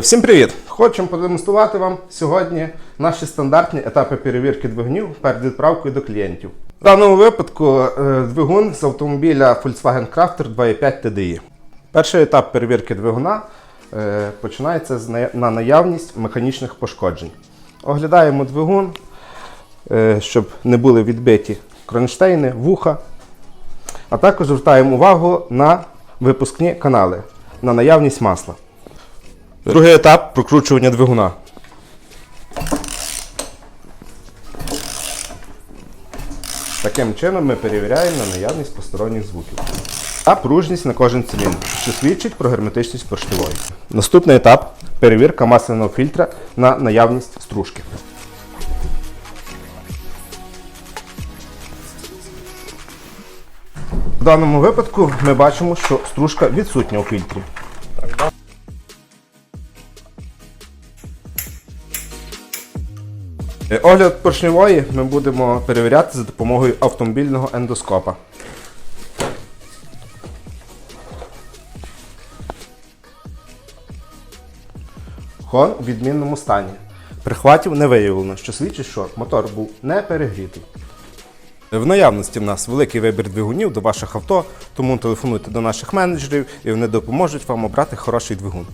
Всім привіт! Хочемо продемонструвати вам сьогодні наші стандартні етапи перевірки двигунів перед відправкою до клієнтів. В даному випадку е, двигун з автомобіля Volkswagen Crafter 2.5 TDI. Перший етап перевірки двигуна е, починається на- на наявність механічних пошкоджень. Оглядаємо двигун, е, щоб не були відбиті кронштейни, вуха, а також звертаємо увагу на випускні канали, на наявність масла. Другий етап прокручування двигуна. Таким чином ми перевіряємо на наявність посторонніх звуків. Та пружність на кожен циліндр, що свідчить про герметичність поршневої. Наступний етап перевірка масляного фільтра на наявність стружки. В даному випадку ми бачимо, що стружка відсутня у фільтрі. Огляд поршневої ми будемо перевіряти за допомогою автомобільного ендоскопа. Хон у відмінному стані. Прихватів не виявлено, що свідчить, що мотор був не перегрітий. В наявності в нас великий вибір двигунів до ваших авто, тому телефонуйте до наших менеджерів і вони допоможуть вам обрати хороший двигун.